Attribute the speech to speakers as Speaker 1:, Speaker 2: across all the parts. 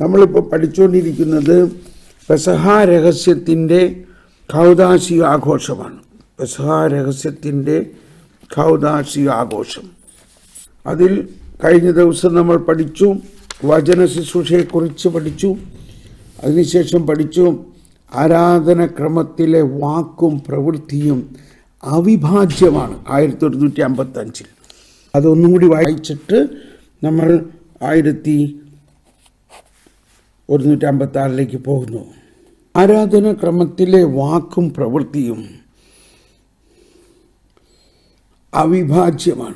Speaker 1: നമ്മളിപ്പോൾ പഠിച്ചുകൊണ്ടിരിക്കുന്നത് പെസഹ രഹസ്യത്തിന്റെ കൗതാശിക ആഘോഷമാണ്. പെസഹ രഹസ്യത്തിന്റെ ആഘോഷം. അതിൽ കഴിഞ്ഞ ദിവസം നമ്മൾ പഠിച്ചു വചന ശുശ്രൂഷയെക്കുറിച്ച് പഠിച്ചു അതിനുശേഷം പഠിച്ചു ആരാധനക്രമത്തിലെ വാക്കും പ്രവൃത്തിയും അവിഭാജ്യമാണ് ആയിരത്തി ഒരുന്നൂറ്റി അമ്പത്തഞ്ചിൽ അതൊന്നും കൂടി വായിച്ചിട്ട് നമ്മൾ ആയിരത്തി ഒരുന്നൂറ്റി അമ്പത്തി ആറിലേക്ക് പോകുന്നു. ആരാധനക്രമത്തിലെ വാക്കും പ്രവൃത്തിയും അവിഭാജ്യമാണ്.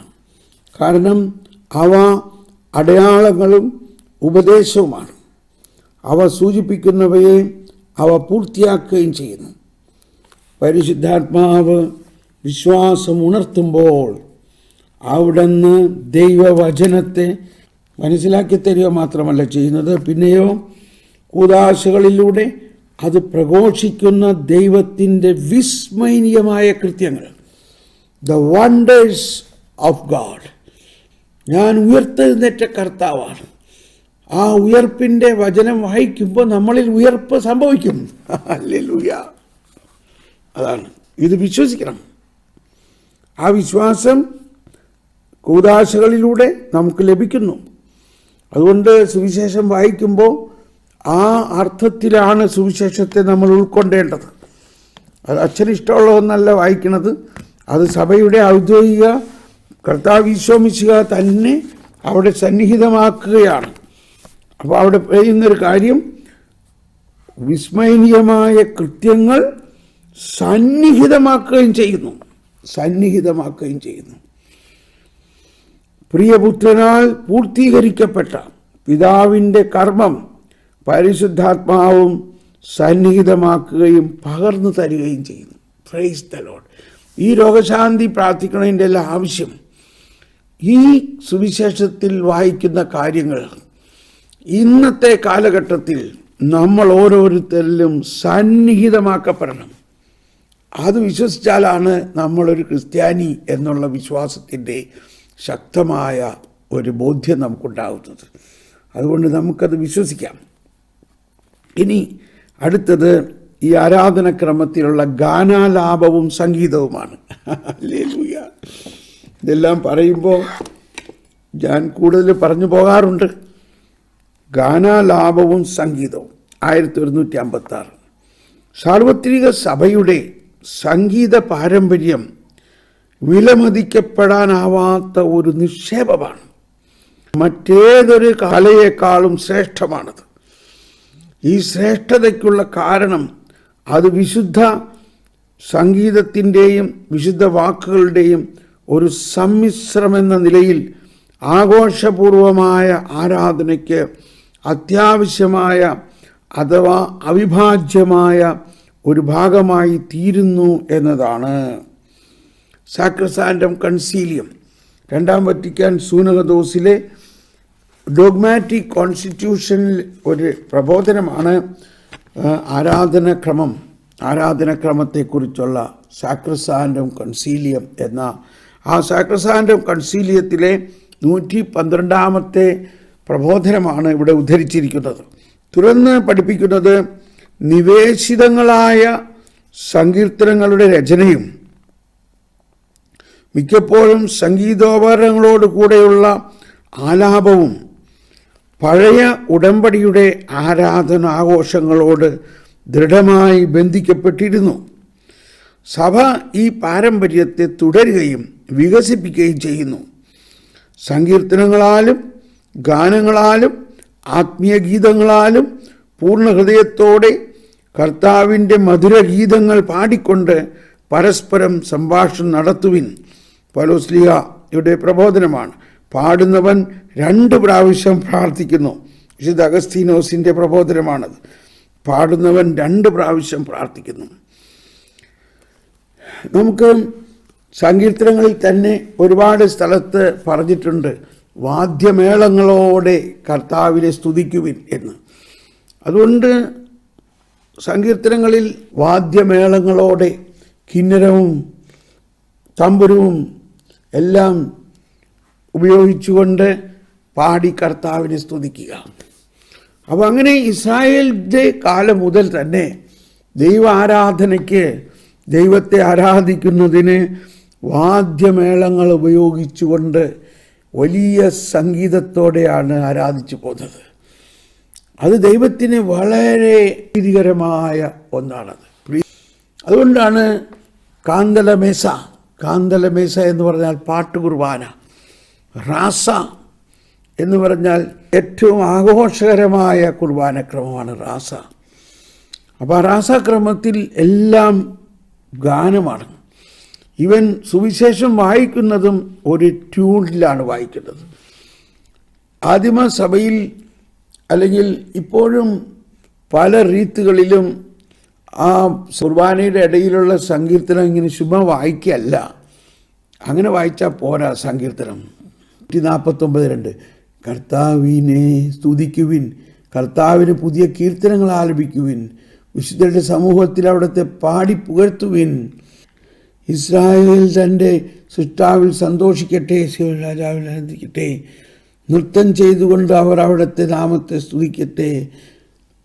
Speaker 1: കാരണം അവ അടയാളങ്ങളും ഉപദേശവുമാണ്. അവ സൂചിപ്പിക്കുന്നവയെ അവ പൂർത്തിയാക്കുകയും ചെയ്യുന്നു. പരിശുദ്ധാത്മാവ് വിശ്വാസം ഉണർത്തുമ്പോൾ അവിടുന്ന് ദൈവവചനത്തെ മനസ്സിലാക്കി തരിക മാത്രമല്ല ചെയ്യുന്നത്. പിന്നെയോ കൂതാശകളിലൂടെ അത് പ്രഘോഷിക്കുന്ന ദൈവത്തിന്റെ വിസ്മയനീയമായ കൃത്യങ്ങൾ. ദ വണ്ടേഴ്സ് ഓഫ് ഗാഡ് ഞാൻ ഉയർത്തെഴുന്നേറ്റ കർത്താവാണ്. ആ ഉയർപ്പിന്റെ വചനം വായിക്കുമ്പോൾ നമ്മളിൽ ഉയർപ്പ് സംഭവിക്കും. അല്ലേലൂയ അതാണ്. ഇത് വിശ്വസിക്കണം. ആ വിശ്വാസം കൂതാശകളിലൂടെ നമുക്ക് ലഭിക്കുന്നു. അതുകൊണ്ട് സുവിശേഷം വായിക്കുമ്പോൾ ആ അർത്ഥത്തിലാണ് സുവിശേഷത്തെ നമ്മൾ ഉൾക്കൊണ്ടേണ്ടത്. അത് അച്ഛന് ഇഷ്ടമുള്ളതൊന്നല്ല വായിക്കുന്നത് അത് സഭയുടെ ഔദ്യോഗിക കർത്താവ് തന്നെ അവിടെ സന്നിഹിതമാക്കുകയാണ്. അപ്പോൾ അവിടെ പറയുന്നൊരു കാര്യം വിസ്മയനീയമായ കൃത്യങ്ങൾ സന്നിഹിതമാക്കുകയും ചെയ്യുന്നു. സന്നിഹിതമാക്കുകയും ചെയ്യുന്നു. പ്രിയപുത്രനാൽ പൂർത്തീകരിക്കപ്പെട്ട പിതാവിന്റെ കർമ്മം പരിശുദ്ധാത്മാവും സന്നിഹിതമാക്കുകയും പകർന്നു തരികയും ചെയ്യുന്നു. പ്രൈസ് ദ ലോഡ് ഈ രോഗശാന്തി പ്രാർത്ഥിക്കുന്നതിന്റെ എല്ലാം ആവശ്യം ഈ സുവിശേഷത്തിൽ വായിക്കുന്ന കാര്യങ്ങൾ ഇന്നത്തെ കാലഘട്ടത്തിൽ നമ്മൾ ഓരോരുത്തരിലും സന്നിഹിതമാക്കപ്പെടണം. അത് വിശ്വസിച്ചാലാണ് നമ്മളൊരു ക്രിസ്ത്യാനി എന്നുള്ള വിശ്വാസത്തിന്റെ ശക്തമായ ഒരു ബോധ്യം നമുക്കുണ്ടാകുന്നത് അതുകൊണ്ട് നമുക്കത് വിശ്വസിക്കാം. ഇനി അടുത്തത് ഈ ആരാധനക്രമത്തിലുള്ള ഗാനാലാപവും സംഗീതവുമാണ്. ഇതെല്ലാം പറയുമ്പോൾ ഞാൻ കൂടുതൽ പറഞ്ഞു പോകാറുണ്ട്. ഗാനാലാപവും സംഗീതവും. ആയിരത്തി ഒരുന്നൂറ്റി അമ്പത്തി ആറ് സാർവത്രിക സഭയുടെ സംഗീത പാരമ്പര്യം വിലമതിക്കപ്പെടാനാവാത്ത ഒരു നിക്ഷേപമാണ്. മറ്റേതൊരു കലയേക്കാളും ശ്രേഷ്ഠമാണത്. ഈ ശ്രേഷ്ഠതയ്ക്കുള്ള കാരണം അത് വിശുദ്ധ സംഗീതത്തിന്റെയും വിശുദ്ധ വാക്കുകളുടെയും ഒരു സമ്മിശ്രമെന്ന നിലയിൽ ആഘോഷപൂർവമായ ആരാധനയ്ക്ക് അത്യാവശ്യമായ അഥവാ അവിഭാജ്യമായ ഒരു ഭാഗമായി തീരുന്നു എന്നതാണ്. സാക്രസാൻഡം കൺസീലിയം രണ്ടാം വറ്റിക്കാൻ സൂനകദോസിലെ ഡോഗ്മാറ്റിക് കോൺസ്റ്റിറ്റ്യൂഷനിൽ ഒരു പ്രബോധനമാണ് ആരാധനക്രമം ആരാധനക്രമത്തെക്കുറിച്ചുള്ള സാക്രസാൻഡം കൺസീലിയം എന്ന ആ സാക്രസാൻഡം കൺസീലിയത്തിലെ നൂറ്റി പന്ത്രണ്ടാമത്തെ പ്രബോധനമാണ് ഇവിടെ ഉദ്ധരിച്ചിരിക്കുന്നത്. തുറന്ന് പഠിപ്പിക്കുന്നത് നിവേശിതങ്ങളായ സങ്കീർത്തനങ്ങളുടെ രചനയും മിക്കപ്പോഴും സംഗീതോപകരണങ്ങളോട് കൂടെയുള്ള ആലാപവും പഴയ ഉടമ്പടിയുടെ ആരാധനാഘോഷങ്ങളോട് ദൃഢമായി ബന്ധിക്കപ്പെട്ടിരുന്നു. സഭ ഈ പാരമ്പര്യത്തെ തുടരുകയും വികസിപ്പിക്കുകയും ചെയ്യുന്നു. സങ്കീർത്തനങ്ങളാലും ഗാനങ്ങളാലും ആത്മീയ ഗീതങ്ങളാലും പൂർണ ഹൃദയത്തോടെ കർത്താവിന്റെ മധുരഗീതങ്ങൾ പാടിക്കൊണ്ട് പരസ്പരം സംഭാഷണം നടത്തുവിൻ. പലോസ്ലിഹയുടെ പ്രബോധനമാണ്. പാടുന്നവൻ രണ്ട് പ്രാവശ്യം പ്രാർത്ഥിക്കുന്നു. വിശുദ്ധ അഗസ്തീനോസിന്റെ പ്രബോധനമാണത്. പാടുന്നവൻ രണ്ട് പ്രാവശ്യം പ്രാർത്ഥിക്കുന്നു. നമുക്ക് സങ്കീർത്തനങ്ങളിൽ തന്നെ ഒരുപാട് സ്ഥലത്ത് പറഞ്ഞിട്ടുണ്ട് വാദ്യമേളങ്ങളോടെ കർത്താവിനെ സ്തുതിക്കുവിൻ എന്ന്. അതുകൊണ്ട് സങ്കീർത്തനങ്ങളിൽ വാദ്യമേളങ്ങളോടെ കിന്നരവും തമ്പുരവും എല്ലാം ഉപയോഗിച്ചുകൊണ്ട് പാടി കർത്താവിനെ സ്തുതിക്കുക. അപ്പോൾ അങ്ങനെ ഇസ്രായേലിന്റെ കാലം മുതൽ തന്നെ ദൈവ ആരാധനയ്ക്ക് ദൈവത്തെ ആരാധിക്കുന്നതിന് വാദ്യമേളങ്ങൾ ഉപയോഗിച്ചുകൊണ്ട് വലിയ സംഗീതത്തോടെയാണ് ആരാധിച്ചു പോകുന്നത്. അത് ദൈവത്തിന് വളരെ പ്രീതികരമായ ഒന്നാണത്. അതുകൊണ്ടാണ് കാന്തലമേസ കാന്തലമേസ എന്ന് പറഞ്ഞാൽ പാട്ട് കുർബാന റാസ എന്ന് പറഞ്ഞാൽ ഏറ്റവും ആഘോഷകരമായ കുർബാനക്രമമാണ് റാസ. അപ്പോൾ ആ റാസാക്രമത്തിൽ എല്ലാം ഗാനമാണ്. ഇവൻ സുവിശേഷം വായിക്കുന്നതും ഒരു ട്യൂണിലാണ് വായിക്കുന്നത്. ആദിമ സഭയിൽ അല്ലെങ്കിൽ ഇപ്പോഴും പല റീത്തുകളിലും ആ കുർബാനയുടെ ഇടയിലുള്ള സങ്കീർത്തനം ഇങ്ങനെ ശുഭ വായിക്കല്ല അങ്ങനെ വായിച്ചാൽ പോരാ സങ്കീർത്തനം. നാൽപ്പത്തൊമ്പത് രണ്ട്. കർത്താവിനെ സ്തുതിക്കുവിൻ. കർത്താവിന് പുതിയ കീർത്തനങ്ങൾ ആലപിക്കുവിൻ. വിശുദ്ധരുടെ സമൂഹത്തിൽ അവിടുത്തെ പാടി പുകഴ്ത്തുവിൻ. ഇസ്രായേൽ തന്റെ സൃഷ്ടാവിൽ സന്തോഷിക്കട്ടെ രാജാവിൽ ആനന്ദിക്കട്ടെ നൃത്തം ചെയ്തുകൊണ്ട് അവർ അവിടുത്തെ നാമത്തെ സ്തുതിക്കട്ടെ.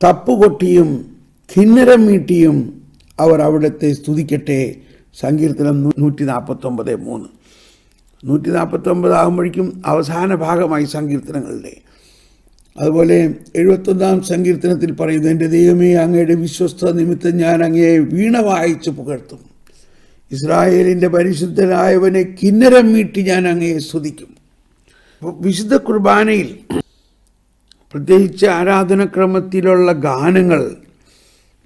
Speaker 1: തപ്പുകൊട്ടിയും കിന്നരം മീട്ടിയും അവർ അവിടുത്തെ സ്തുതിക്കട്ടെ. സങ്കീർത്തനം നൂറ്റി നാൽപ്പത്തൊമ്പത് മൂന്ന്. നൂറ്റി നാൽപ്പത്തൊമ്പത് ആകുമ്പോഴേക്കും അവസാന ഭാഗമായി സങ്കീർത്തനങ്ങളുടെ. അതുപോലെ എഴുപത്തൊന്നാം സങ്കീർത്തനത്തിൽ പറയുന്നു എന്റെ ദൈവമേ അങ്ങയുടെ വിശ്വസ്ത നിമിത്തം ഞാൻ അങ്ങയെ വീണ വായിച്ച് പുകഴ്ത്തും. ഇസ്രായേലിന്റെ പരിശുദ്ധനായവനെ കിന്നരം മീട്ടി ഞാൻ അങ്ങയെ സ്തുതിക്കും. വിശുദ്ധ കുർബാനയിൽ പ്രത്യേകിച്ച് ആരാധനക്രമത്തിലുള്ള ഗാനങ്ങൾ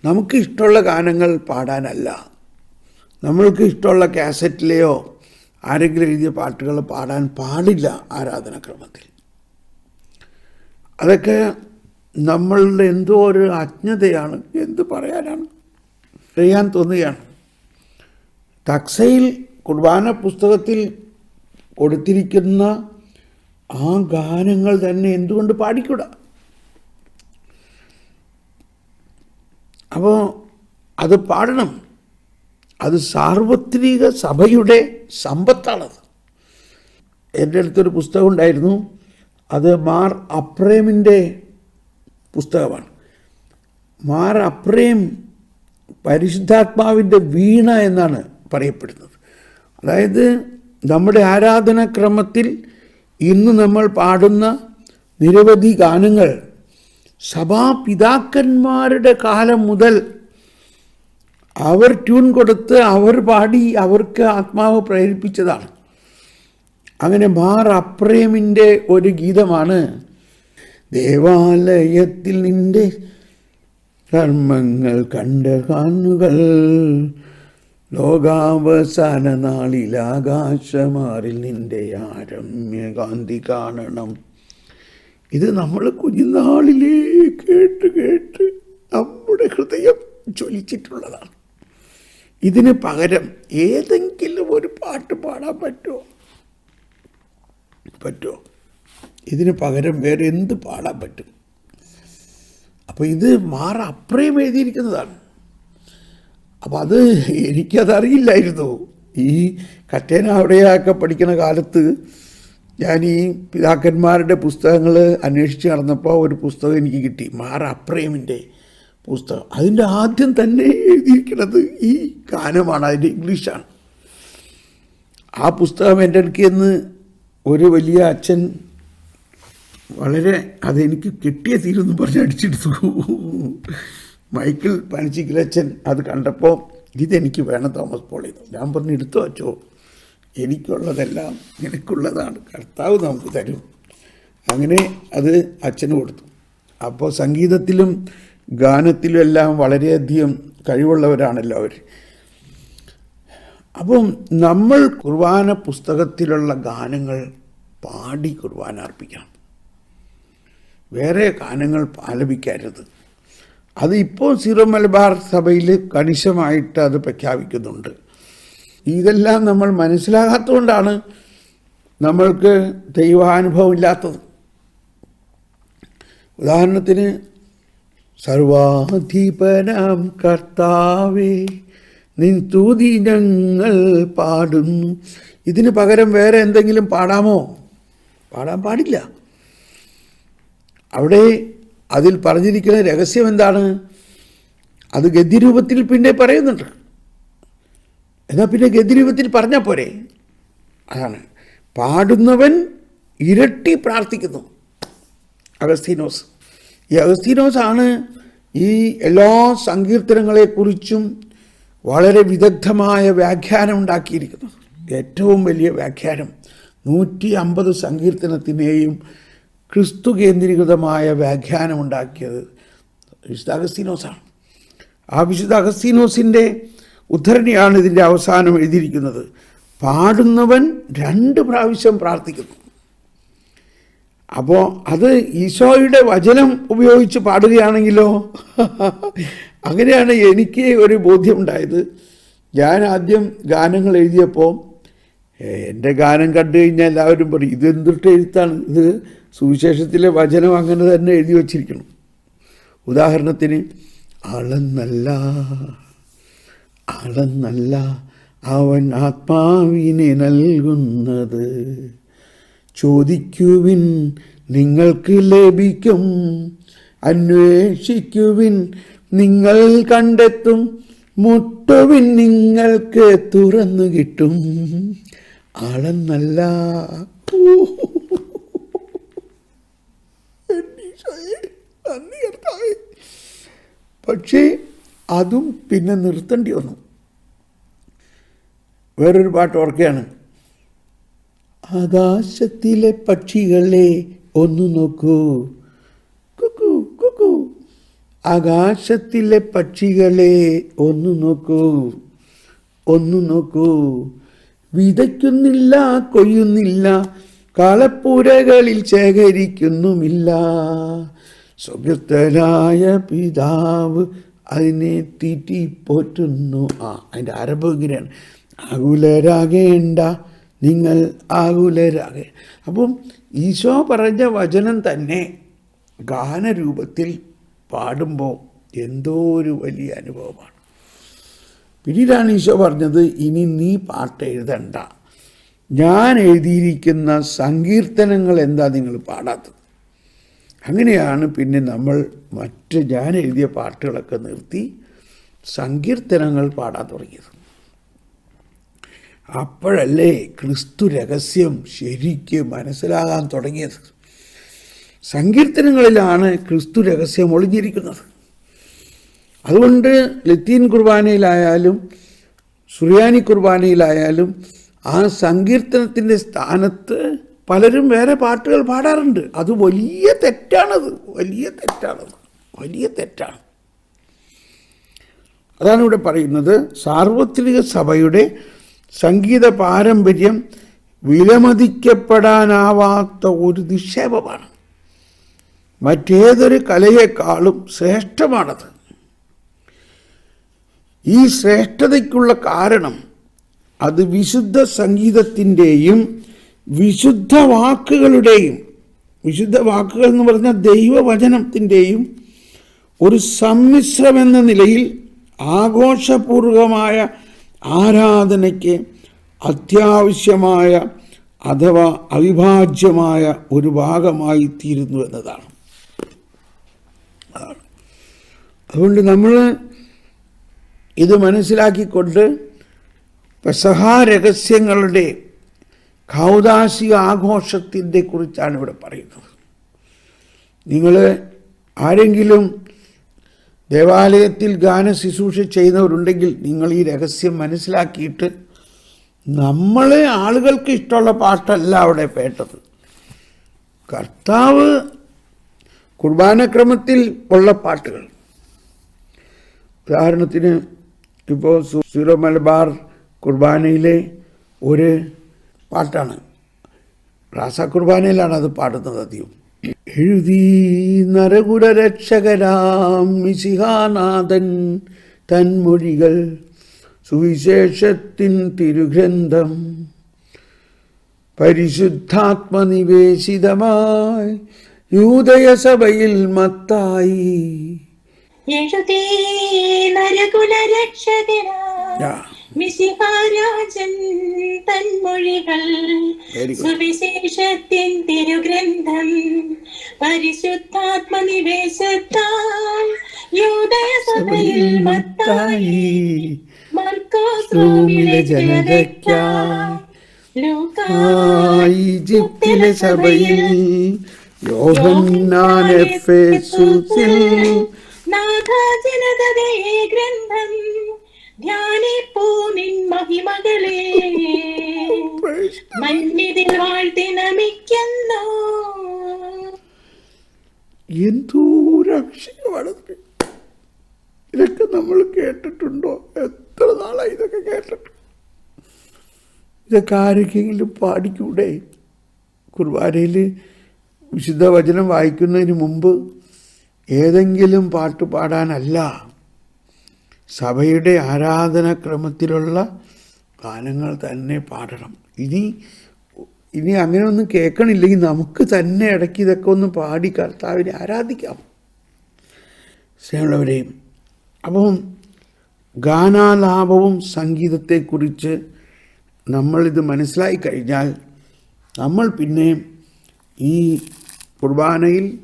Speaker 1: നമുക്കിഷ്ടമുള്ള ഗാനങ്ങൾ പാടാനല്ല. നമ്മൾക്ക് ഇഷ്ടമുള്ള കാസറ്റിലെയോ ആരെങ്കിലും എഴുതിയ പാട്ടുകൾ പാടാൻ പാടില്ല ആരാധനാക്രമത്തിൽ അതൊക്കെ നമ്മളുടെ എന്തോ ഒരു അജ്ഞതയാണ്. എന്ത് പറയാനാണ്? ചെയ്യാൻ തോന്നുകയാണ്. തക്സയിൽ കുർബാന പുസ്തകത്തിൽ കൊടുത്തിരിക്കുന്ന ആ ഗാനങ്ങൾ തന്നെ എന്തുകൊണ്ട് പാടിക്കൂടാ? അപ്പോൾ അത് പാടണം. അത് സാർവത്രിക സഭയുടെ സമ്പത്താണത്. എന്റെ അടുത്തൊരു പുസ്തകം ഉണ്ടായിരുന്നു. അത് മാർ അപ്രേമിന്റെ പുസ്തകമാണ്. മാർ അപ്രേം പരിശുദ്ധാത്മാവിന്റെ വീണ എന്നാണ് പറയപ്പെടുന്നത്. അതായത് നമ്മുടെ ആരാധനാക്രമത്തിൽ ഇന്ന് നമ്മൾ പാടുന്ന നിരവധി ഗാനങ്ങൾ സഭാപിതാക്കന്മാരുടെ കാലം മുതൽ അവർ ട്യൂൺ കൊടുത്ത് അവർ പാടി അവർക്ക് ആത്മാവ് പ്രേരിപ്പിച്ചതാണ്. അങ്ങനെ മാർ അപ്രേമിന്റെ ഒരു ഗീതമാണ് ദേവാലയത്തിൽ നിന്റെ കർമ്മങ്ങൾ കണ്ട കാണുകൾ ലോകാവസാന നാളിൽ ആകാശമാറിൽ നിന്റെ ആരമ്യകാന്തി കാണണം. ഇത് നമ്മൾ കുഞ്ഞുനാളിലേ കേട്ട് കേട്ട് നമ്മുടെ ഹൃദയം ജ്വലിച്ചിട്ടുള്ളതാണ്. ഇതിന് പകരം ഏതെങ്കിലും ഒരു പാട്ട് പാടാൻ പറ്റുമോ? പറ്റുമോ? ഇതിന് പകരം വേറെ എന്ത് പാടാൻ പറ്റും? അപ്പോൾ ഇത് മാറ അപ്രയം എഴുതിയിരിക്കുന്നതാണ്. അപ്പം അത് എനിക്കതറിയില്ലായിരുന്നു. ഈ കറ്റേന അവിടെയൊക്കെ പഠിക്കുന്ന കാലത്ത് ഞാൻ ഈ പിതാക്കന്മാരുടെ പുസ്തകങ്ങൾ അന്വേഷിച്ച് നടന്നപ്പോൾ ഒരു പുസ്തകം എനിക്ക് കിട്ടി. മാറ അപ്രേമിന്റെ പുസ്തകം. അതിന്റെ ആദ്യം തന്നെ എഴുതിയിരിക്കുന്നത് ഈ ഗാനമാണ് അതിന്റെ ഇംഗ്ലീഷാണ്. ആ പുസ്തകം എന്റെ അടുക്കൽ നിന്ന് ഒരു വലിയ അച്ഛൻ വളരെ അതെനിക്ക് കിട്ടിയ തീരുന്ന് പറഞ്ഞ് അടിച്ചെടുത്തു മൈക്കിൾ പനച്ചിക്കലച്ചൻ അത് കണ്ടപ്പോൾ ഇതെനിക്ക് വേണം തോമസ് പോൾ ഞാൻ പറഞ്ഞു എടുത്തു വച്ചോ എനിക്കുള്ളതെല്ലാം നിനക്കുള്ളതാണ്. കർത്താവ് നമുക്ക് തരും. അങ്ങനെ അത് അച്ഛന് കൊടുത്തു. അപ്പോൾ സംഗീതത്തിലും ഗാനത്തിലും എല്ലാം വളരെയധികം കഴിവുള്ളവരാണല്ലോ അവർ അപ്പം നമ്മൾ കുർബാന പുസ്തകത്തിലുള്ള ഗാനങ്ങൾ പാടി കുർബാന അർപ്പിക്കണം. വേറെ ഗാനങ്ങൾ ആലപിക്കരുത് അത് ഇപ്പോൾ സീറോ മലബാർ സഭയിൽ കണിശമായിട്ട് അത് പ്രഖ്യാപിക്കുന്നുണ്ട്. ഇതെല്ലാം നമ്മൾ മനസ്സിലാകാത്തതുകൊണ്ടാണ് നമ്മൾക്ക് ദൈവാനുഭവം ഇല്ലാത്തത്. ഉദാഹരണത്തിന് സർവാധിപനാം കർത്താവേ നിൻ തൂതി ഞങ്ങൾ പാടുന്നു ഇതിന് പകരം വേറെ എന്തെങ്കിലും പാടാമോ? പാടാൻ പാടില്ല. അവിടെ അതിൽ പറഞ്ഞിരിക്കുന്ന രഹസ്യം എന്താണ്? അത് ഗദ്യരൂപത്തിൽ പിന്നെ പറയുന്നുണ്ട്. എന്നാൽ പിന്നെ ഗദ്യരൂപത്തിൽ പറഞ്ഞാൽ പോരെ? അതാണ്. പാടുന്നവൻ ഇരട്ടി പ്രാർത്ഥിക്കുന്നു. അഗസ്തീനോസ്. ഈ ആണ് ഈ എല്ലാ സങ്കീർത്തനങ്ങളെക്കുറിച്ചും വളരെ വിദഗ്ധമായ വ്യാഖ്യാനം ഉണ്ടാക്കിയിരിക്കുന്നത്. ഏറ്റവും വലിയ വ്യാഖ്യാനം നൂറ്റി അമ്പത് സങ്കീർത്തനത്തിനെയും ക്രിസ്തു കേന്ദ്രീകൃതമായ വ്യാഖ്യാനം ഉണ്ടാക്കിയത് വിശുദ്ധ അഗസ്തീനോസാണ് ആ വിശുദ്ധ അഗസ്തീനോസിന്റെ ഉദ്ധരണിയാണ് ഇതിന്റെ അവസാനം എഴുതിയിരിക്കുന്നത്. പാടുന്നവൻ രണ്ട് പ്രാവശ്യം പ്രാർത്ഥിക്കുന്നു. അപ്പോൾ അത് ഈശോയുടെ വചനം ഉപയോഗിച്ച് പാടുകയാണെങ്കിലോ? അങ്ങനെയാണ് എനിക്ക് ഒരു ബോധ്യമുണ്ടായത്. ഞാൻ ആദ്യം ഗാനങ്ങൾ എഴുതിയപ്പോൾ എന്റെ ഗാനം കണ്ടു കഴിഞ്ഞാൽ എല്ലാവരും പറയും ഇത് എന്തിട്ട് എഴുത്താണ്? ഇത് സുവിശേഷത്തിലെ വചനം അങ്ങനെ തന്നെ എഴുതി വച്ചിരിക്കണം. ഉദാഹരണത്തിന് അളന്നല്ല അളന്നല്ല അവൻ ആത്മാവിനെ നൽകുന്നത്. ചോദിക്കുവിൻ നിങ്ങൾക്ക് ലഭിക്കും. അന്വേഷിക്കുവിൻ നിങ്ങൾ കണ്ടെത്തും. മുട്ടുവിൻ നിങ്ങൾക്ക് തുറന്നു കിട്ടും. ആളെന്നല്ല. പക്ഷേ അതും പിന്നെ നിർത്തേണ്ടി വന്നു. വേറൊരു പാട്ട് ഓർക്കുകയാണ്. ആകാശത്തിലെ പക്ഷികളെ ഒന്നു നോക്കൂ. കുക്കു കുക്കു. ആകാശത്തിലെ പക്ഷികളെ ഒന്നു നോക്കൂ. ഒന്നു നോക്കൂ. വിതയ്ക്കുന്നില്ല കൊയ്യുന്നില്ല കളപ്പുരകളിൽ ശേഖരിക്കുന്നുമില്ല. സുഹൃത്തരായ പിതാവ് അതിനെ തീറ്റി പോറ്റുന്നു ആ അതിന്റെ ആരംഭം ഇങ്ങനെയാണ്. ആകുലരാകേണ്ട നിങ്ങൾ ആകുലരാകെ. അപ്പം ഈശോ പറഞ്ഞ വചനം തന്നെ ഗാനരൂപത്തിൽ പാടുമ്പോൾ എന്തോ ഒരു വലിയ അനുഭവമാണ്. പിന്നീടാണ് ഈശോ പറഞ്ഞത് ഇനി നീ പാട്ട് എഴുതണ്ട. ഞാൻ എഴുതിയിരിക്കുന്ന സങ്കീർത്തനങ്ങൾ എന്താ നിങ്ങൾ പാടാത്തത്? അങ്ങനെയാണ് പിന്നെ നമ്മൾ മറ്റ് ഞാൻ എഴുതിയ പാട്ടുകളൊക്കെ നിർത്തി സങ്കീർത്തനങ്ങൾ പാടാൻ തുടങ്ങിയത്. അപ്പോഴല്ലേ ക്രിസ്തു രഹസ്യം ശരിക്ക് മനസ്സിലാകാൻ തുടങ്ങിയത്? സങ്കീർത്തനങ്ങളിലാണ് ക്രിസ്തു രഹസ്യം ഒളിഞ്ഞിരിക്കുന്നത്. അതുകൊണ്ട് ലത്തീൻ കുർബാനയിലായാലും സുറിയാനി കുർബാനയിലായാലും ആ സങ്കീർത്തനത്തിന്റെ സ്ഥാനത്ത് പലരും വേറെ പാട്ടുകൾ പാടാറുണ്ട്. അത് വലിയ തെറ്റാണത്. വലിയ തെറ്റാണത്. വലിയ തെറ്റാണ്. അതാണ് ഇവിടെ പറയുന്നത്. സാർവത്രിക സഭയുടെ സംഗീത പാരമ്പര്യം വിലമതിക്കപ്പെടാനാവാത്ത ഒരു നിക്ഷേപമാണ്. മറ്റേതൊരു കലയെക്കാളും ശ്രേഷ്ഠമാണത്. ഈ ശ്രേഷ്ഠതയ്ക്കുള്ള കാരണം അത് വിശുദ്ധ സംഗീതത്തിന്റെയും വിശുദ്ധ വാക്കുകളുടെയും വിശുദ്ധ വാക്കുകൾ എന്ന് പറഞ്ഞാൽ ദൈവവചനത്തിന്റെയും ഒരു സമ്മിശ്രമെന്ന നിലയിൽ ആഘോഷപൂർവമായ ആരാധനയ്ക്ക് അത്യാവശ്യമായ അഥവാ അവിഭാജ്യമായ ഒരു ഭാഗമായി തീരുന്നു എന്നതാണ്. അതുകൊണ്ട് നമ്മൾ ഇത് മനസ്സിലാക്കിക്കൊണ്ട് പെസഹാ രഹസ്യങ്ങളുടെ ആഘോഷത്തിന്റെ കുറിച്ചാണ് ഇവിടെ പറയുന്നത്. നിങ്ങൾ ആരെങ്കിലും ദേവാലയത്തിൽ ഗാന ശുശ്രൂഷ ചെയ്യുന്നവരുണ്ടെങ്കിൽ നിങ്ങൾ ഈ രഹസ്യം മനസ്സിലാക്കിയിട്ട് നമ്മളെ ആളുകൾക്ക് ഇഷ്ടമുള്ള പാട്ടല്ല അവിടെ പേട്ടത് കർത്താവ് കുർബാനക്രമത്തിൽ ഉള്ള പാട്ടുകൾ. ഉദാഹരണത്തിന് ഇപ്പോൾ സീറോ മലബാർ കുർബാനയിലെ ഒരു പാട്ടാണ്. റാസ കുർബാനയിലാണ് അത് പാടുന്നത് അധികം. എഴുതി നരകുല രക്ഷകരാം മിശിഹാനാഥൻ തന്മൊഴികൾ സുവിശേഷത്തിൻ തിരുഗ്രന്ഥം. പരിശുദ്ധാത്മനിവേശിതമായി യൂതയസഭയിൽ മത്തായി.
Speaker 2: എഴുതി നരകുല രക്ഷകരാ
Speaker 1: ആ,
Speaker 2: മിശിഹാരാജൻ തന്മൊഴികൾ
Speaker 1: Very good.
Speaker 2: സുവിശേഷത്തിൻ തിരുഗ്രന്ഥം പരിശുദ്ധാത്മനിവേശത്താൽ യൂദയ സഭയിൽ മത്തായി മർക്കോസ്
Speaker 1: റോമിലെ ജനതയ്ക്കായി
Speaker 2: ലൂക്കായി
Speaker 1: ഈജിപ്തിലെ സഭയിൽ യോഹന്നാൻ എഫേസുസിൽ
Speaker 2: നാഥാജനതേ ഗ്രന്ഥം ധ്യാനിപ്പൂ നിൻ മഹിമകളെ. മഞ്ഞിതിൽ വാഴ്ത്തി നമിക്കുന്നു.
Speaker 1: എന്തോരഭിഷേകമാണത് ഇതൊക്കെ. നമ്മൾ കേട്ടിട്ടുണ്ടോ? എത്ര നാളായി ഇതൊക്കെ കേട്ടിട്ട്? ഇതൊക്കെ ആരൊക്കെങ്കിലും പാടിക്കൂടെ? കുർബാനയിൽ വിശുദ്ധ വചനം വായിക്കുന്നതിന് മുമ്പ് ഏതെങ്കിലും പാട്ട് പാടാനല്ല. സഭയുടെ ആരാധനാക്രമത്തിലുള്ള ഗാനങ്ങൾ തന്നെ പാടണം. ഇനി ഇനി അങ്ങനെ ഒന്നും കേൾക്കണില്ലെങ്കിൽ നമുക്ക് തന്നെ ഇടയ്ക്ക് ഇതൊക്കെ ഒന്ന് പാടി കർത്താവിനെ ആരാധിക്കാം. സ്നേഹമുള്ളവരെയും അപ്പം ഗാനാലാപവും സംഗീതത്തെക്കുറിച്ച് നമ്മളിത് മനസ്സിലായി കഴിഞ്ഞാൽ നമ്മൾ പിന്നെ ഈ കുർബാനയിൽ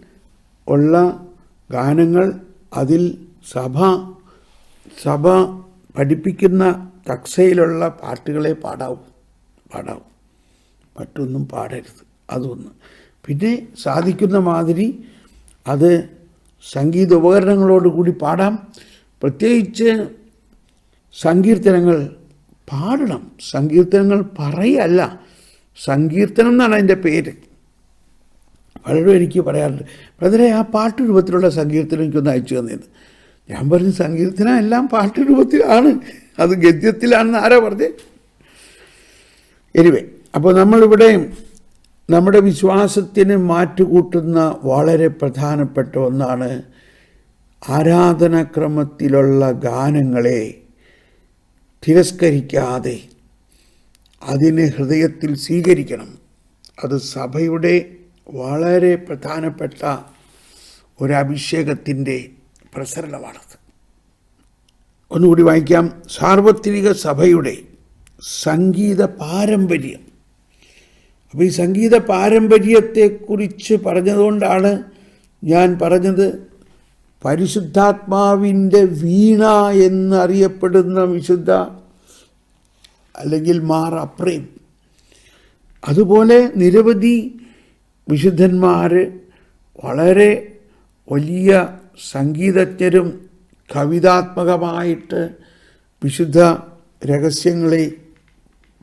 Speaker 1: ഉള്ള ഗാനങ്ങൾ അതിൽ സഭ സഭ പഠിപ്പിക്കുന്ന കക്സയിലുള്ള പാട്ടുകളെ പാടാവും. പാടാവും. മറ്റൊന്നും പാടരുത്. അതൊന്ന്. പിന്നെ സാധിക്കുന്ന മാതിരി അത് സംഗീത ഉപകരണങ്ങളോട് കൂടി പാടാം. പ്രത്യേകിച്ച് സങ്കീർത്തനങ്ങൾ പാടണം. സങ്കീർത്തനങ്ങൾ പറയല്ല. സങ്കീർത്തനം എന്നാണ് അതിന്റെ പേര്. പലരും എനിക്ക് പറയാറുണ്ട് ബ്രദറെ ആ പാട്ട് രൂപത്തിലുള്ള സങ്കീർത്തനം എനിക്കൊന്ന് അയച്ചു തന്നത് ഞാൻ പറഞ്ഞു സങ്കീർത്തനം എല്ലാം പാട്ട് രൂപത്തിലാണ്. അത് ഗദ്യത്തിലാണെന്ന് ആരാ പറഞ്ഞത് എനിവേ അപ്പോൾ നമ്മളിവിടെ നമ്മുടെ വിശ്വാസത്തിന് മാറ്റുകൂട്ടുന്ന വളരെ പ്രധാനപ്പെട്ട ഒന്നാണ് ആരാധനാക്രമത്തിലുള്ള ഗാനങ്ങളെ തിരസ്കരിക്കാതെ അതിനെ ഹൃദയത്തിൽ സ്വീകരിക്കണം. അത് സഭയുടെ വളരെ പ്രധാനപ്പെട്ട ഒരു അഭിഷേകത്തിന്റെ പ്രസരണമാണത്. ഒന്നുകൂടി വായിക്കാം. സാർവത്രിക സഭയുടെ സംഗീത പാരമ്പര്യം. അപ്പോൾ ഈ സംഗീത പാരമ്പര്യത്തെക്കുറിച്ച് പറഞ്ഞതുകൊണ്ടാണ് ഞാൻ പറഞ്ഞത് പരിശുദ്ധാത്മാവിന്റെ വീണ എന്നറിയപ്പെടുന്ന വിശുദ്ധ അല്ലെങ്കിൽ മാർ അപ്രേം. അതുപോലെ നിരവധി വിശുദ്ധന്മാർ വളരെ വലിയ സംഗീതജ്ഞരും കവിതാത്മകമായിട്ട് വിശുദ്ധ രഹസ്യങ്ങളെ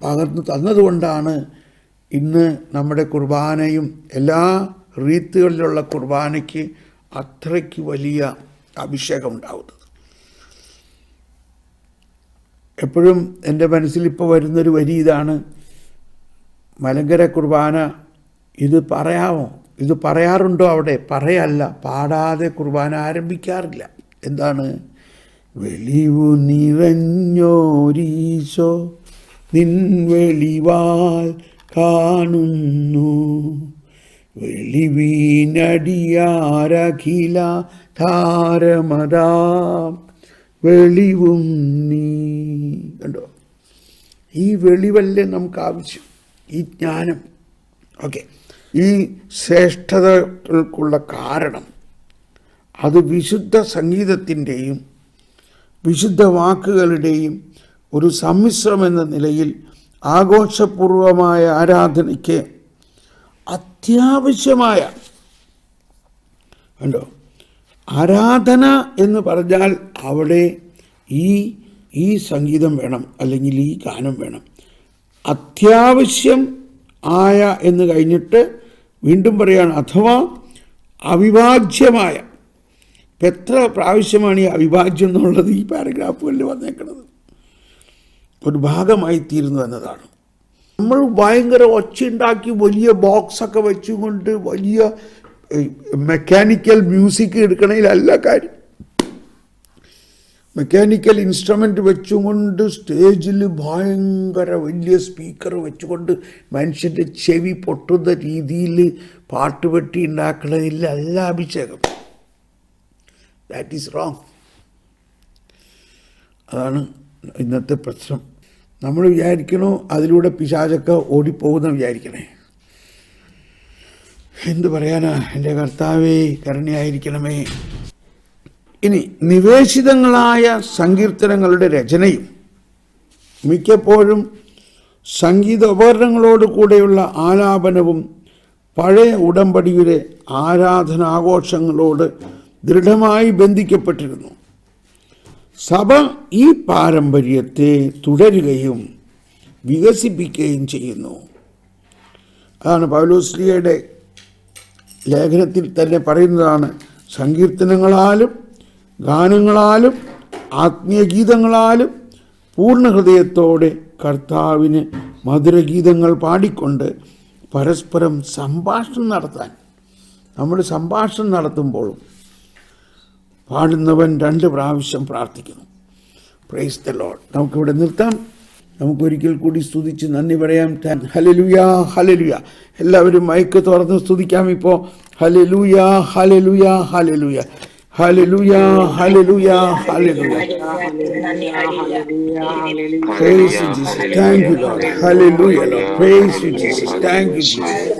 Speaker 1: പകർന്നു തന്നതുകൊണ്ടാണ് ഇന്ന് നമ്മുടെ കുർബാനയും എല്ലാ റീത്തുകളിലുള്ള കുർബാനയ്ക്ക് അത്രയ്ക്ക് വലിയ അഭിഷേകം ഉണ്ടാകുന്നത് എപ്പോഴും എന്റെ മനസ്സിൽ ഇപ്പോൾ വരുന്നൊരു വരി ഇതാണ് മലങ്കര കുർബാന ഇത് പറയാമോ? ഇത് പറയാറുണ്ടോ അവിടെ? പറയല്ല. പാടാതെ കുർബാന ആരംഭിക്കാറില്ല. എന്താണ്? വെളിവു നിറഞ്ഞോരീശോ നിൻ വെളിവാൽ കാണുന്നു. വെളിവീനടിയാരഖില ധാരമതാ വെളിവും നീ. കണ്ടോ? ഈ വെളിവല്ലേ നമുക്ക് ആവശ്യം. ഈ ജ്ഞാനം. ഓക്കെ. ഈ ശ്രേഷ്ഠതകൾക്കുള്ള കാരണം അത് വിശുദ്ധ സംഗീതത്തിന്റെയും വിശുദ്ധ വാക്കുകളുടെയും ഒരു സമ്മിശ്രം എന്ന നിലയിൽ ആഘോഷപൂർവമായ ആരാധനയ്ക്ക് അത്യാവശ്യമായ കണ്ടോ? ആരാധന എന്ന് പറഞ്ഞാൽ അവിടെ ഈ ഈ സംഗീതം വേണം അല്ലെങ്കിൽ ഈ ഗാനം വേണം. അത്യാവശ്യം ആയ എന്ന് കഴിഞ്ഞിട്ട് വീണ്ടും പറയാണ് അഥവാ അവിഭാജ്യമായ ഇപ്പം എത്ര പ്രാവശ്യമാണ് ഈ അവിഭാജ്യം എന്നുള്ളത് ഈ പാരഗ്രാഫുകളിൽ വന്നേക്കുന്നത് ഒരു ഭാഗമായി തീരുന്നു എന്നതാണ്. നമ്മൾ ഭയങ്കര ഒച്ചുണ്ടാക്കി വലിയ ബോക്സൊക്കെ വെച്ചുകൊണ്ട് വലിയ മെക്കാനിക്കൽ മ്യൂസിക് എടുക്കണതിലല്ല കാര്യം. മെക്കാനിക്കൽ ഇൻസ്ട്രുമെന്റ് വെച്ചുകൊണ്ട് സ്റ്റേജിൽ ഭയങ്കര വലിയ സ്പീക്കർ വെച്ചുകൊണ്ട് മനുഷ്യന്റെ ചെവി പൊട്ടുന്ന രീതിയിൽ പാട്ട് വെട്ടി ഉണ്ടാക്കണതിലല്ല അഭിഷേകം. ദാറ്റ് ഈസ് റോങ് അതാണ് ഇന്നത്തെ പ്രശ്നം. നമ്മൾ വിചാരിക്കണോ അതിലൂടെ പിശാചൊക്കെ ഓടിപ്പോകുന്ന വിചാരിക്കണേ. എന്ത് പറയാനാ? എന്റെ കർത്താവേ കരുണയായിരിക്കണമേ. ഇനി നിവേശിതങ്ങളായ സങ്കീർത്തനങ്ങളുടെ രചനയും മിക്കപ്പോഴും സംഗീത ഉപകരണങ്ങളോട് കൂടെയുള്ള ആലാപനവും പഴയ ഉടമ്പടിയുടെ ആരാധനാഘോഷങ്ങളോട് ദൃഢമായി ബന്ധിക്കപ്പെട്ടിരുന്നു. സഭ ഈ പാരമ്പര്യത്തെ തുടരുകയും വികസിപ്പിക്കുകയും ചെയ്യുന്നു. അതാണ് പൗലോസ്ലിയയുടെ ലേഖനത്തിൽ തന്നെ പറയുന്നതാണ് സങ്കീർത്തനങ്ങളാലും ഗാനങ്ങളാലും ആത്മീയ ഗീതങ്ങളാലും പൂർണ ഹൃദയത്തോടെ കർത്താവിന് മധുരഗീതങ്ങൾ പാടിക്കൊണ്ട് പരസ്പരം സംഭാഷണം നടത്താൻ നമ്മൾ സംഭാഷണം നടത്തുമ്പോഴും പാടുന്നവൻ രണ്ട് പ്രാവശ്യം പ്രാർത്ഥിക്കുന്നു. പ്രൈസ് ദ ലോഡ് നമുക്കിവിടെ നിർത്താം. നമുക്കൊരിക്കൽ കൂടി സ്തുതിച്ച് നന്ദി പറയാം. ഹലലുയ ഹലലുയ എല്ലാവരും മയക്ക് തുറന്ന് സ്തുതിക്കാം ഇപ്പോൾ. ഹലലുയ ഹലലുയ ഹലലുയ Hallelujah, hallelujah, hallelujah. Praise you, Jesus. Thank you, Lord. Hallelujah, Lord. Praise you, Jesus. Thank you, Jesus.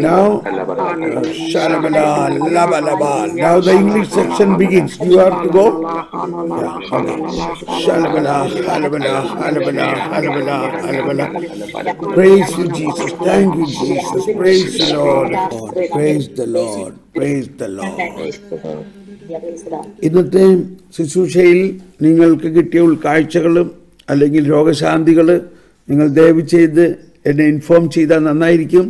Speaker 1: Now. Now the English section begins. You have to go. Praise you, Jesus. Thank you, Jesus. Praise the Lord. Praise the Lord. Praise the Lord. ഇന്നത്തെ ശുശ്രൂഷയിൽ നിങ്ങൾക്ക് കിട്ടിയ ഉൾക്കാഴ്ചകളും അല്ലെങ്കിൽ രോഗശാന്തികൾ നിങ്ങൾ ദയവ് ചെയ്ത് എന്നെ inform ചെയ്താൽ നന്നായിരിക്കും.